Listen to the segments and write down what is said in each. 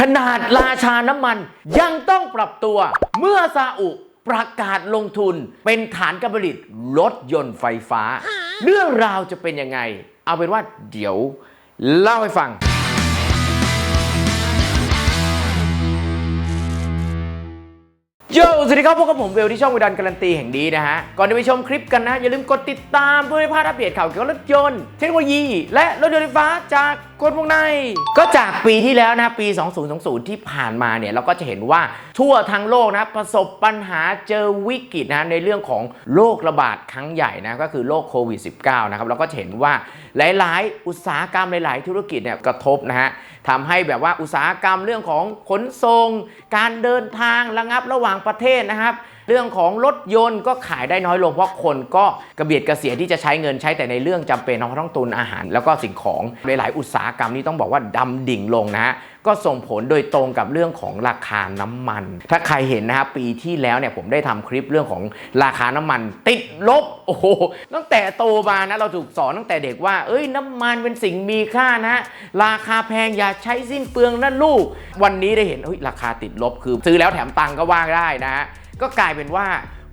ขนาดราชาน้ำมันยังต้องปรับตัว เมื่อซาอุประกาศลงทุนเป็นฐานการผลิตรถยนต์ไฟฟ้า เรื่องราวจะเป็นยังไง เอาเป็นว่าเดี๋ยวเล่าให้ฟัง โยสวัสดีครับพบกับผมเวลที่ช่องวิดันการันตีแห่งนี้นะฮะ ก่อนจะไปชมคลิปกันนะ อย่าลืมกดติดตามเพื่อไม่พลาดอัปเดตข่าวเกี่ยวกับรถยนต์ เทคโนโลยี และรถยนต์ไฟฟ้าจากกดวงใน ก็จากปีที่แล้วนะปี 2020 ที่ผ่านมาเนี่ยเราก็จะเห็นว่าทั่วทั้งโลกนะประสบปัญหาเจอวิกฤตนะในเรื่องของโรคระบาดครั้งใหญ่นะก็คือโรคโควิด -19 นะครับเราก็จะเห็นว่าหลาย ๆ อุตสาหกรรมหลาย ๆ ธุรกิจเนี่ยกระทบนะฮะทำให้แบบว่าอุตสาหกรรมเรื่องของขนส่ง การเดินทางระงับระหว่างประเทศนะครับ เรื่องของรถยนต์ก็ขายได้น้อยลงเพราะคนก็กระเบียดกระเสียที่จะใช้เงินใช้แต่ในเรื่องจำเป็นเพราะต้องตุนอาหาร แล้วก็สิ่งของหลายๆอุตสาหกรรมนี่ต้องบอกว่าดำดิ่งลงนะฮะก็ส่งผลโดยตรงกับเรื่องของราคาน้ำมัน ถ้าใครเห็นนะครับปีที่แล้วเนี่ยผมได้ทำคลิปเรื่องของราคาน้ำมัน ติดลบโอ้โหตั้งแต่โตมานะเราถูกสอนตั้งแต่เด็กว่า เอ้ยน้ำมันเป็นสิ่งมีค่านะ ราคาแพงอย่าใช้สิ้นเปลืองนะลูก วันนี้ได้เห็นเฮ้ยราคาติดลบคือ ซื้อแล้วแถมตังก็ว่างได้นะฮะ ก็กลายเป็นว่า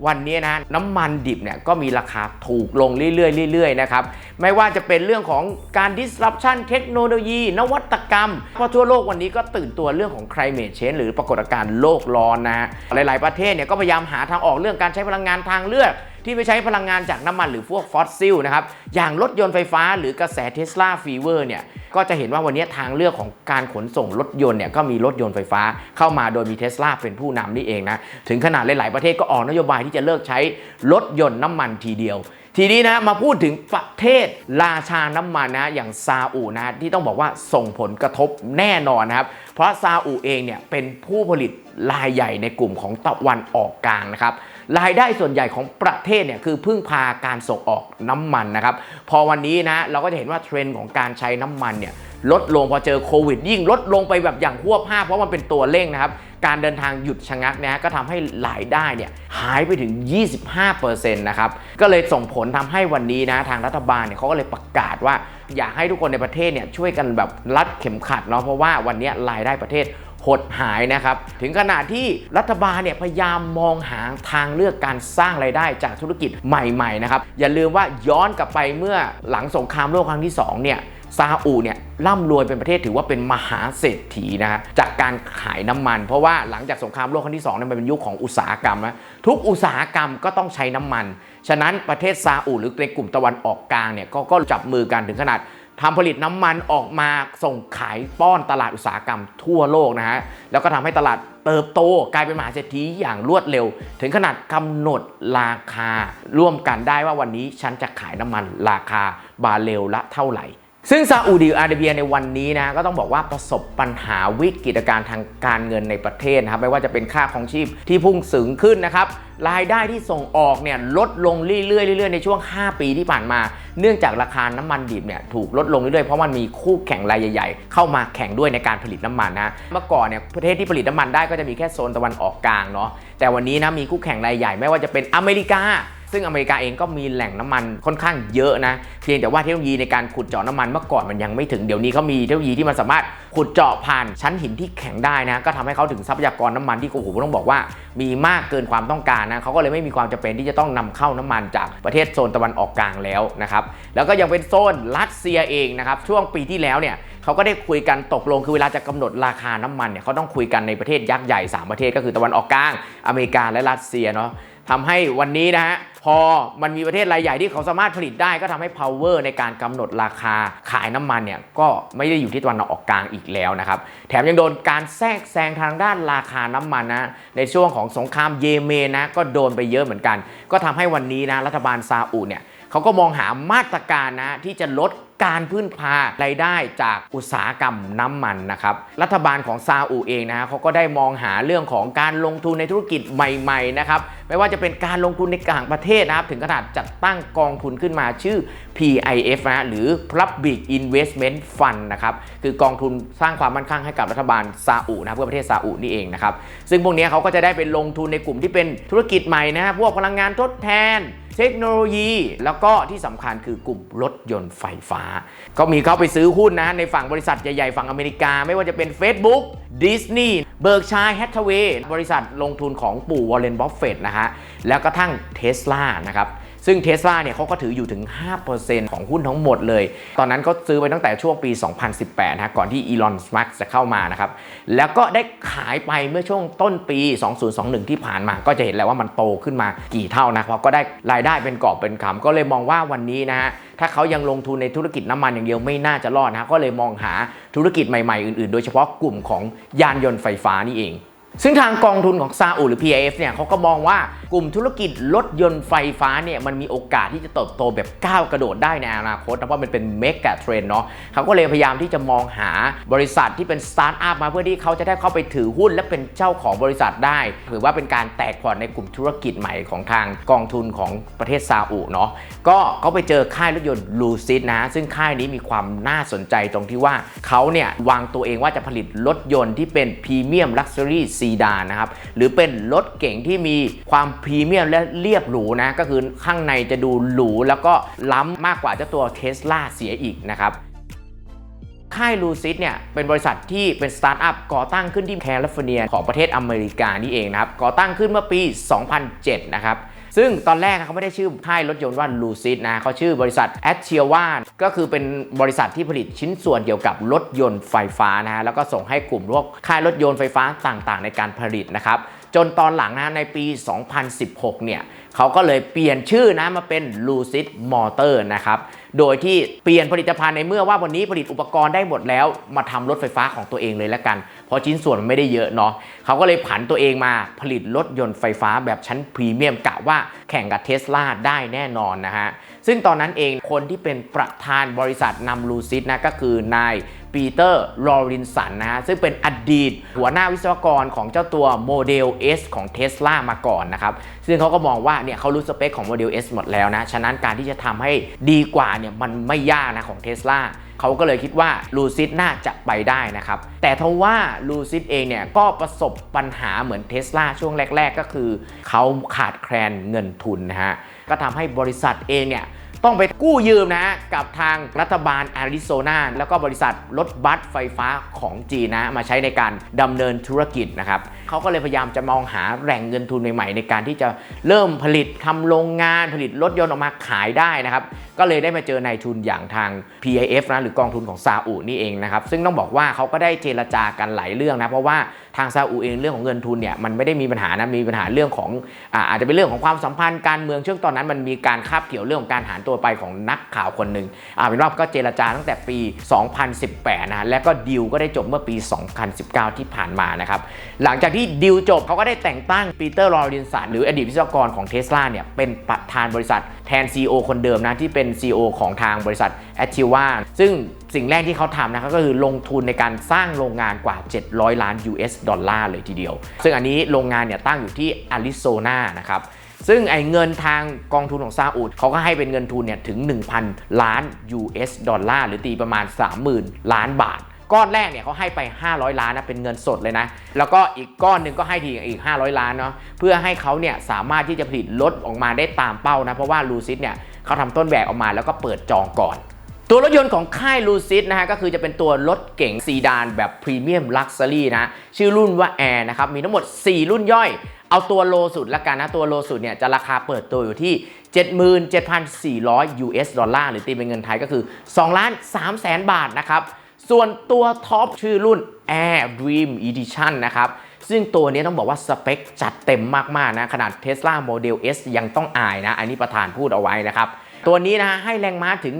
วันนี้นะน้ำมันดิบเนี่ยก็มีราคาถูกลงเรื่อยๆเรื่อยๆนะครับไม่ว่าจะเป็นเรื่องของการ disruption เทคโนโลยี นวัตกรรม เพราะทั่วโลกวันนี้ก็ตื่นตัวเรื่องของ climate change หรือปรากฏการณ์โลกร้อนนะฮะหลายๆประเทศเนี่ยก็พยายามหาทางออกเรื่องการใช้พลังงานทางเลือก ที่ไม่ใช้พลังงานจากน้ำมันหรือพวกฟอสซิลนะครับอย่างรถยนต์ไฟฟ้าหรือกระแสเทสลาฟีเวอร์เนี่ยก็จะเห็นว่าวันนี้ทางเลือกของการขนส่งรถยนต์เนี่ยก็มีรถยนต์ไฟฟ้าเข้ามาโดยมีเทสลาเป็นผู้นำนี่เองนะถึงขนาดหลาย ๆ ประเทศก็ออกนโยบายที่จะเลิกใช้รถยนต์น้ำมันทีเดียวทีนี้นะมาพูดถึงประเทศราชาน้ำมันนะอย่างซาอุนะที่ต้องบอกว่าส่งผลกระทบแน่นอนนะครับ เพราะซาอุเองเนี่ยเป็นผู้ผลิตรายใหญ่ในกลุ่มของตะวันออกกลางนะครับ รายได้ส่วนใหญ่ของประเทศเนี่ยคือพึ่งพาการส่งออกน้ำมันนะครับ พอวันนี้นะเราก็จะเห็นว่าเทรนด์ของการใช้น้ำมันเนี่ยลดลงพอเจอโควิด ยิ่งลดลงไปแบบอย่างหวบห้าบเพราะมันเป็นตัวเร่งนะครับ การเดินทางหยุดชะงักนะก็ทำให้รายได้เนี่ยหายไปถึง 25%นะครับ ก็เลยส่งผลทำให้วันนี้นะทางรัฐบาลเนี่ยเขาก็เลยประกาศว่า อยากให้ทุกคนในประเทศเนี่ยช่วยกันแบบรัดเข็มขัดเนาะเพราะว่าวันนี้รายได้ประเทศ หดหายนะครับ ถึงขนาดที่รัฐบาลเนี่ยพยายามมองหาทางเลือกการสร้างไรายได้จากธุรกิจใหม่ๆนะครับ อย่าลืมว่าย้อนกลับไปเมื่อหลังสงครามโลกครั้งที่2เนี่ยซาอุเนี่ยร่ำรวยเป็นประเทศถือว่าเป็นมหาเศรษฐีนะฮะจากการขายน้ำมัน เพราะว่าหลังจากสงครามโลกครั้งที่2เนี่ยมันเป็นยุคของอุตสาหกรรมนะทุกอุตสาหกรรมก็ต้องใช้น้ำมัน ฉะนั้นประเทศซาอุหรือในกลุ่มตะวันออกกลางเนี่ยกก็จับมือกันถึงขนาด ทำผลิตน้ำมันออกมาส่งขายป้อนตลาดอุตสาหกรรมทั่วโลกนะฮะ แล้วก็ทำให้ตลาดเติบโตกลายเป็นมหาเศรษฐีอย่างรวดเร็ว ถึงขนาดกำหนดราคา ร่วมกันได้ว่าวันนี้ฉันจะขายน้ำมันราคาบาร์เรลละเท่าไหร่ ซึ่งซาอุดิอาระเบียในวันนี้นะก็ต้องบอกว่าประสบปัญหาวิกฤตการณ์ทางการเงินในประเทศนะครับไม่ว่าจะเป็นค่าของชีพที่พุ่งสูงขึ้นนะครับรายได้ที่ส่งออกเนี่ยลดลงเรื่อยๆเรื่อยๆในช่วง 5 ปีที่ผ่านมา เนื่องจากราคาน้ำมันดิบเนี่ยถูกลดลงเรื่อยๆเพราะมันมีคู่แข่งรายใหญ่ ๆ เข้ามาแข่งด้วยในการผลิตน้ำมันนะเมื่อก่อนเนี่ยประเทศที่ผลิตน้ำมันได้ก็จะมีแค่โซนตะวันออกกลางเนาะแต่วันนี้นะมีคู่แข่งรายใหญ่ไม่ว่าจะเป็นอเมริกา ซึ่งอเมริกาเองก็มีแหล่งน้ำมันค่อนข้างเยอะนะ เพียงแต่ว่าเทคโนโลยีในการขุดเจาะน้ำมันเมื่อก่อนมันยังไม่ถึง เดี๋ยวนี้เขามีเทคโนโลยีที่มันสามารถขุดเจาะผ่านชั้นหินที่แข็งได้นะ ก็ทำให้เขาถึงทรัพยากรน้ำมันที่โอ้โหต้องบอกว่า มีมากเกินความต้องการนะเขาก็เลยไม่มีความจำเป็นที่จะต้องนำเข้าน้ำมันจากประเทศโซนตะวันออกกลางแล้วนะครับแล้วก็ยังเป็นโซนรัสเซียเองนะครับช่วงปีที่แล้วเนี่ยเขาก็ได้คุยกันตกลงคือเวลาจะกำหนดราคาน้ำมันเนี่ยเขาต้องคุยกันในประเทศยักษ์ใหญ่สามประเทศก็คือตะวันออกกลางอเมริกาและรัสเซียเนาะ ทำให้วันนี้นะฮะพอมันมีประเทศรายใหญ่ที่เขาสามารถผลิตได้ก็ทำให้ power ในการกำหนดราคาขายน้ำมันเนี่ยก็ไม่ได้อยู่ที่ตะวันออกกลางอีกแล้วนะครับ แถมยังโดนการแทรกแซงทางด้านราคาน้ำมันนะในช่วงของสงครามเยเมนนะก็โดนไปเยอะเหมือนกัน ก็ทำให้วันนี้นะรัฐบาลซาอุเนี่ยเขาก็มองหามาตรการนะที่จะลดการพึ่งพารายได้จากอุตสาหกรรมน้ำมันนะครับ รัฐบาลของซาอุเองนะฮะเขาก็ได้มองหาเรื่องของการลงทุนในธุรกิจใหม่ ๆ นะครับไม่ว่าจะเป็นการลงทุนในต่างประเทศนะครับ ถึงขนาดจัดตั้งกองทุนขึ้นมาชื่อ PIF นะหรือ Public Investment Fund นะครับคือกองทุนสร้างความมั่นคงให้กับรัฐบาลซาอุนะเพื่อประเทศซาอุนี่เองนะครับซึ่งพวกนี้เขาก็จะได้ไปลงทุนในกลุ่มที่เป็นธุรกิจใหม่นะพวกพลังงานทดแทนเทคโนโลยี แล้วก็ที่สำคัญคือกลุ่มรถยนต์ไฟฟ้า ก็มีเข้าไปซื้อหุ้นนะในฝั่งบริษัทใหญ่ๆ ฝั่งอเมริกา ไม่ว่าจะเป็น Facebook Disney Berkshire Hathaway บริษัทลงทุนของปู่วอร์เรนบัฟเฟตนะฮะ แล้วก็ทั้ง Tesla นะครับ ซึ่งเท s l a เนี่ยเขาก็ถืออยู่ถึง 5%ของหุ้นทั้งหมดเลย ตอนนั้นก็ซื้อไปตั้งแต่ช่วงปี 2018นะฮะ ก่อนที่อีลอน มัสจะเข้ามานะครับ แล้วก็ได้ขายไปเมื่อช่วงต้นปี 2021 ที่ผ่านมา ก็จะเห็นแล้วว่ามันโตขึ้นมากี่เท่านะเพราะก็ได้รายได้เป็นกอบเป็นคำก็เลยมองว่าวันนี้นะฮะถ้าเขายังลงทุนในธุรกิจน้ำมันอย่างเดียวไม่น่าจะรอดนะก็เลยมองหาธุรกิจใหม่ๆ อื่นๆ โดยเฉพาะกลุ่มของยานยนต์ไฟฟ้านี่เอง ซึ่งทางกองทุนของซาอุหรือ PIF เนี่ยเขาก็มองว่ากลุ่มธุรกิจรถยนต์ไฟฟ้าเนี่ยมันมีโอกาสที่จะเติบโตแบบก้าวกระโดดได้ในอนาคตนะเพราะมันเป็นเมกะเทรนเนาะเขาก็เลยพยายามที่จะมองหาบริษัทที่เป็นสตาร์ทอัพมาเพื่อที่เขาจะได้เข้าไปถือหุ้นและเป็นเจ้าของบริษัทได้ ถือว่าเป็นการแตกพอร์ตในกลุ่มธุรกิจใหม่ของทางกองทุนของประเทศซาอุเนาะก็เขาไปเจอค่ายรถยนต์ลูซิดนะซึ่งค่ายนี้มีความน่าสนใจตรงที่ว่าเขาเนี่ยวางตัวเองว่าจะผลิตรถยนต์ที่เป็นพรีเมียมลักซ์รี่ซีดานนะครับ หรือเป็นรถเก่งที่มีความพรีเมียมและเรียบหรูนะ ก็คือข้างในจะดูหรูแล้วก็ล้ำมากกว่าเจ้าตัวเทสลาเสียอีกนะครับค่ายลูซิดเนี่ยเป็นบริษัทที่เป็นสตาร์ทอัพก่อตั้งขึ้นที่แคลิฟอร์เนียของประเทศอเมริกานี่เองนะครับ ก่อตั้งขึ้นเมื่อปี 2007 นะครับ ซึ่งตอนแรกเขาไม่ได้ชื่อค่ายรถยนต์ว่าลูซิดนะเขาชื่อบริษัทแอตเชียวาก็คือเป็นบริษัทที่ผลิตชิ้นส่วนเกี่ยวกับรถยนต์ไฟฟ้านะฮะแล้วก็ส่งให้กลุ่มพวกค่ายรถยนต์ไฟฟ้าต่างๆ ในการผลิตนะครับ จนตอนหลังนะในปี 2016 เนี่ยเขาก็เลยเปลี่ยนชื่อนะมาเป็น Lucid Motor นะครับ โดยที่เปลี่ยนผลิตภัณฑ์ในเมื่อว่าวันนี้ผลิตอุปกรณ์ได้หมดแล้ว มาทำรถไฟฟ้าของตัวเองเลยละกัน เพราะชิ้นส่วนมันไม่ได้เยอะเนาะเขาก็เลยผันตัวเองมาผลิตรถยนต์ไฟฟ้าแบบชั้นพรีเมียมกะว่าแข่งกับเทสลาได้แน่นอนนะฮะ ซึ่งตอนนั้นเองคนที่เป็นประธานบริษัทนำลูซิดนะก็คือนาย ปีเตอร์ลอรินสันนะฮะซึ่งเป็นอดีตหัวหน้าวิศวกรของเจ้าตัวโมเดล S ของ Tesla มาก่อนนะครับซึ่งเขาก็มองว่าเนี่ยเขารู้สเปคของโมเดล S หมดแล้วนะ ฉะนั้นการที่จะทำให้ดีกว่าเนี่ยมันไม่ยากนะของ Tesla เขาก็เลยคิดว่าลูซิดน่าจะไปได้นะครับ แต่ทว่าลูซิดเองเนี่ยก็ประสบปัญหาเหมือนเทสลาช่วงแรก ๆ ก็คือ เขาขาดแคลนเงินทุนนะฮะก็ทำให้บริษัทเองเนี่ย ต้องไปกู้ยืมนะกับทางรัฐบาลอาริโซนาแล้วก็บริษัทรถบัสไฟฟ้าของจีนนะมาใช้ในการดำเนินธุรกิจนะครับ เขาก็เลยพยายามจะมองหาแหล่งเงินทุนใหม่ๆ ในการที่จะเริ่มผลิตทำโรงงานผลิตรถยนต์ออกมาขายได้นะครับก็เลยได้มาเจอนายทุนอย่างทาง PIF นะหรือกองทุนของซาอุนี่เองนะครับซึ่งต้องบอกว่าเขาก็ได้เจรจากันหลายเรื่องนะเพราะว่าทางซาอุเองเรื่องของเงินทุนเนี่ยมันไม่ได้มีปัญหานะมีปัญหาเรื่องของอาอาจจะเป็นเรื่องของความสัมพันธ์การเมืองช่วงตอนนั้นมันมีการคาบเกี่ยวเรื่องของการหารตัวไปของนักข่าวคนหนึ่งอ่าเป็นว่าก็เจรจาตั้งแต่ปี 2018 นะและก็ดีลก็ได้จบเมื่อปี 2019 ที่ผ่านมานะครับหลังจากที่ดีลจบเขาก็ได้แต่งตั้งปีเตอร์ลอรินสันหรืออดีตวิศวกรของเทสลาเนี่ยเป็นประธานบริษัทแทน CEO คนเดิมนะ ที่เป็น CEO ของทางบริษัทแอ t ทิวาซึ่งสิ่งแรกที่เขาทำนะครับก็คือลงทุนในการสร้างโรงงานกว่า 700 ล้าน US ดอลลาร์เลยทีเดียว ซึ่งอันนี้โรงงานเนี่ยตั้งอยู่ที่อาริโซนานะครับซึ่งไอ้เงินทางกองทุนของซาอุดเขาก็ให้เป็นเงินทุนเนี่ยถึง 1,000 ล้าน US ดอลลาร์หรือตีประมาณ 30,000 ล้านบาท ก้อนแรกเนี่ยเขาให้ไป 500 ล้านนะเป็นเงินสดเลยนะ แล้วก็อีกก้อนหนึ่งก็ให้ทีอีก 500 ล้านเนาะเพื่อให้เขาเนี่ยสามารถที่จะผลิตรถออกมาได้ตามเป้านะเพราะว่าลูซิดเนี่ยเขาทำต้นแบบออกมาแล้วก็เปิดจองก่อนตัวรถยนต์ของค่ายลูซิดนะฮะก็คือจะเป็นตัวรถเก๋งซีดานแบบพรีเมียมลักซ์รี่นะชื่อรุ่นว่าแอร์นะครับมีทั้งหมด 4 รุ่นย่อย เอาตัวโลสุดละกันนะ ตัวโลสุดเนี่ยจะราคาเปิดตัวอยู่ที่ 77,400 US ดอลลาร์หรือตีเป็นเงินไทยก็คือ2ล้าน3แสนบาทนะครับ ส่วนตัวท็อปชื่อรุ่น Air Dream Edition นะครับ ซึ่งตัวนี้ต้องบอกว่าสเปคจัดเต็มมาก ๆ นะ ขนาด Tesla Model S ยังต้องอายนะ อันนี้ประธานพูดเอาไว้นะครับ ตัวนี้นะฮะให้แรงม้าถึง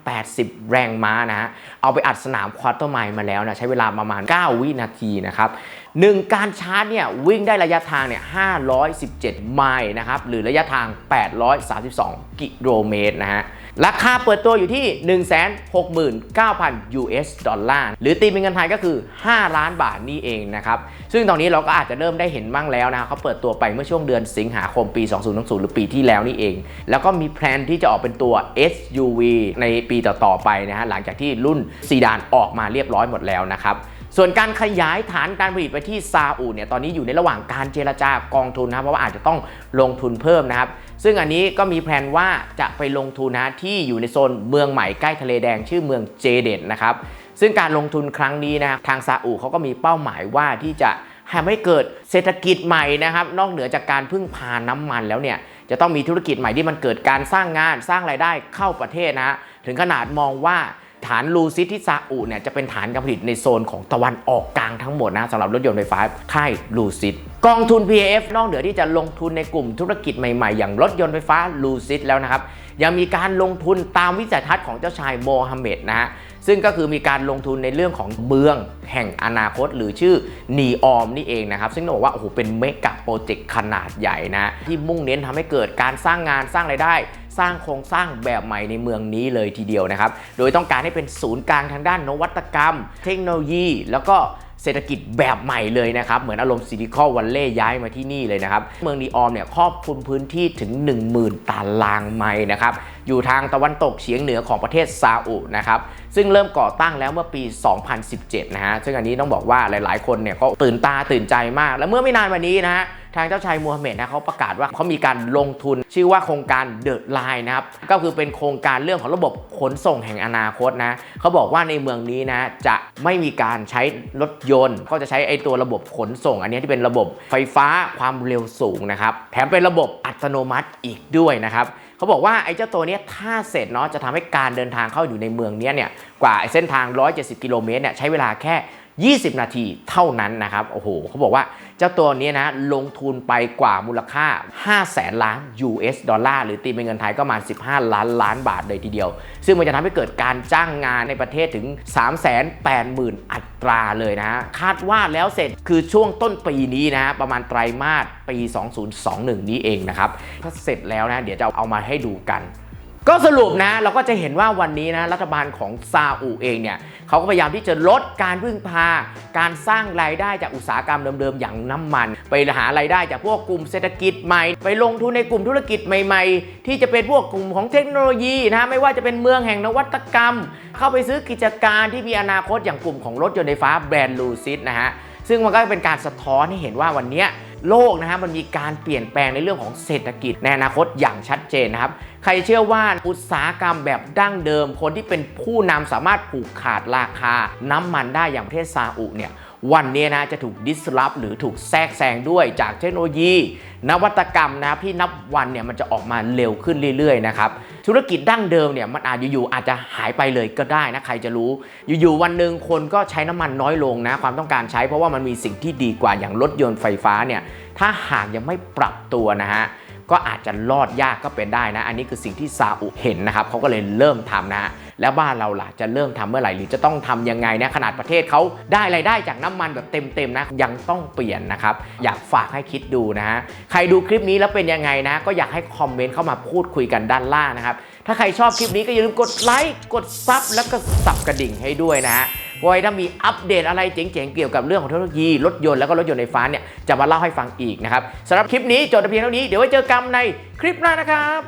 1,080 แรงม้านะฮะ เอาไปอัดสนามควอเตอร์ไมล์มาแล้วนะ ใช้เวลาประมาณ 9 วินาทีนะครับ หนึ่งการชาร์จเนี่ยวิ่งได้ระยะทางเนี่ย517 ไมล์นะครับหรือระยะทาง 832 กิโลเมตรนะฮะราคาเปิดตัวอยู่ที่ 169,000 US ดอลลาร์หรือตีเป็นเงินไทยก็คือ 5 ล้านบาทนี่เองนะครับซึ่งตอนนี้เราก็อาจจะเริ่มได้เห็นบ้างแล้วนะเขาเปิดตัวไปเมื่อช่วงเดือนสิงหาคมปี 2020 หรือปีที่แล้วนี่เอง แล้วก็มีแพลนที่จะออกเป็นตัว SUV ในปีต่อๆไปนะฮะหลังจากที่รุ่นซีดานออกมาเรียบร้อยหมดแล้วนะครับ ส่วนการขยายฐานการผลิตไปที่ซาอุเนี่ยตอนนี้อยู่ในระหว่างการเจรจากองทุนนะครับเพราะว่าอาจจะต้องลงทุนเพิ่มนะครับ ซึ่งอันนี้ก็มีแผนว่าจะไปลงทุนนะที่อยู่ในโซนเมืองใหม่ใกล้ทะเลแดงชื่อเมืองเจเดนนะครับซึ่งการลงทุนครั้งนี้นะทางซาอุเขาก็มีเป้าหมายว่าที่จะทำให้เกิดเศรษฐกิจใหม่นะครับ นอกเหนือจากการพึ่งพาน้ำมันแล้วเนี่ยจะต้องมีธุรกิจใหม่ที่มันเกิดการสร้างงานสร้างรายได้เข้าประเทศนะถึงขนาดมองว่า ฐานลูซิตที่ซาอุเนี่ยจะเป็นฐานการผลิตในโซนของตะวันออกกลางทั้งหมดนะสำหรับรถยนต์ไฟฟ้าค่ายลูซิตกองทุน PAF นอกเหนือที่จะลงทุนในกลุ่มธุรกิจใหม่ๆ อย่างรถยนต์ไฟฟ้าลูซิตแล้วนะครับ ยังมีการลงทุนตามวิสัยทัศน์ของเจ้าชายโมฮัมเหม็ดนะฮะซึ่งก็คือมีการลงทุนในเรื่องของเมืองแห่งอนาคต หรือชื่อนีออมนี่เองนะครับ ซึ่งต้องบอกว่าโอ้โหเป็นเมกะโปรเจกต์ขนาดใหญ่นะ ที่มุ่งเน้นทำให้เกิดการสร้างงานสร้างรายได้ สร้างโครงสร้างแบบใหม่ในเมืองนี้เลยทีเดียวนะครับ โดยต้องการให้เป็นศูนย์กลางทางด้านนวัตกรรม เทคโนโลยี แล้วก็เศรษฐกิจแบบใหม่เลยนะครับ เหมือนอารมณ์ซิลิคอลวันเล่ย้ายมาที่นี่เลยนะครับ เมืองนีออมเนี่ยครอบคลุมพื้นที่ถึง 10,000 ตารางไมล์นะครับ อยู่ทางตะวันตกเฉียงเหนือของประเทศซาอุนะครับ ซึ่งเริ่มก่อตั้งแล้วเมื่อปี 2017 นะฮะ ซึ่งอันนี้ต้องบอกว่าหลาย ๆ คนเนี่ยก็ตื่นตาตื่นใจมาก และเมื่อไม่นานมานี้นะฮะางเจ้าชายมูฮัมเหม็ดนะเขาประกาศว่าเขามีการลงทุนชื่อว่าโครงการเดอะไลน์นะครับ ก็คือเป็นโครงการเรื่องของระบบขนส่งแห่งอนาคตนะเขาบอกว่าในเมืองนี้นะจะไม่มีการใช้รถยนต์ ก็จะใช้ไอตัวระบบขนส่ง อันนี้ที่เป็นระบบไฟฟ้าความเร็วสูงนะครับแถมเป็นระบบอัตโนมัติอีกด้วยนะครับเขาบอกว่าไอ้เจ้าตัวนี้ถ้าเสร็จเนาะจะทำให้การเดินทางเข้าอยู่ในเมืองเนี้ยเนี่ยกว่าเส้นทาง 170 กิโลเมตรเนี่ยใช้เวลาแค่ 20 นาทีเท่านั้นนะครับ โอ้โหเขาบอกว่าเจ้าตัวนี้นะลงทุนไปกว่ามูลค่า 5 แสนล้าน US ดอลลาร์หรือตีเป็นเงินไทยก็ประมาณ15 ล้านล้านบาทเลยทีเดียว ซึ่งมันจะทำให้เกิดการจ้างงานในประเทศถึง 380,000 อัตราเลยนะ คาดว่าแล้วเสร็จคือช่วงต้นปีนี้นะฮะประมาณไตรมาสปี 2021 นี้เองนะครับ ถ้าเสร็จแล้วนะ เดี๋ยวจะเอามาให้ดูกัน ก็สรุปนะเราก็จะเห็นว่าวันนี้นะรัฐบาลของซาอุเองเนี่ยเขาก็พยายามที่จะลดการพึ่งพา การสร้างรายได้จากอุตสาหกรรมเดิมๆ อย่างน้ำมัน ไปหารายได้จากพวกกลุ่มเศรษฐกิจใหม่ ไปลงทุนในกลุ่มธุรกิจใหม่ๆ ที่จะเป็นพวกกลุ่มของเทคโนโลยีนะไม่ว่าจะเป็นเมืองแห่งนวัตกรรม เข้าไปซื้อกิจการที่มีอนาคตอย่างกลุ่มของรถยนต์ไฟฟ้าแบรนด์ลูซิดนะฮะซึ่งมันก็เป็นการสะท้อนให้เห็นว่าวันนี้ โลกนะฮะมันมีการเปลี่ยนแปลงในเรื่องของเศรษฐกิจในอนาคตอย่างชัดเจนนะครับ ใครเชื่อว่าอุตสาหกรรมแบบดั้งเดิม คนที่เป็นผู้นำสามารถผูกขาดราคาน้ำมันได้อย่างประเทศซาอุเนี่ย วันนี้นะจะถูกดิสล p หรือถูกแทรกแซงด้วยจากเทคโนโลยี นวัตกรรมนะครับที่นับวันเนี่ยมันจะออกมาเร็วขึ้นเรื่อยๆนะครับธุรกิจดั้งเดิมเนี่ยมันอาจอยู่ๆอาจจะหายไปเลยก็ได้นะใครจะรู้ อยู่ๆวันหนึ่งคนก็ใช้น้ำมันน้อยลงนะความต้องการใช้เพราะว่ามันมีสิ่งที่ดีกว่าอย่างรถยนต์ไฟฟ้าเนี่ยถ้าหากยังไม่ปรับตัวนะฮะก็อาจจะรอดยากก็เป็นได้นะ อันนี้คือสิ่งที่ซาอุเห็นนะครับเขาก็เลยเริ่มทำนะฮะ แล้วบ้านเราล่ะจะเริ่มทำเมื่อไหร่หรือจะต้องทำยังไงนะขนาดประเทศเขาได้รายได้จากน้ำมันแบบเต็มๆนะยังต้องเปลี่ยนนะครับอยากฝากให้คิดดูนะฮะใครดูคลิปนี้แล้วเป็นยังไงนะ ก็อยากให้คอมเมนต์เข้ามาพูดคุยกันด้านล่างนะครับถ้าใครชอบคลิปนี้ก็อย่าลืมกดไลค์กดซับแล้วก็สับกระดิ่งให้ด้วยนะฮะไว้ถ้ามีอัปเดตอะไรเจ๋งๆ เกี่ยวกับเรื่องของเทคโนโลยีรถยนต์แล้วก็รถยนต์ไฟฟ้าเนี่ยจะมาเล่าให้ฟังอีกนะครับสำหรับคลิปนี้จบแต่เพียงเท่านี้เดี๋ยวไว้เจอกันในคลิปหน้านะครับ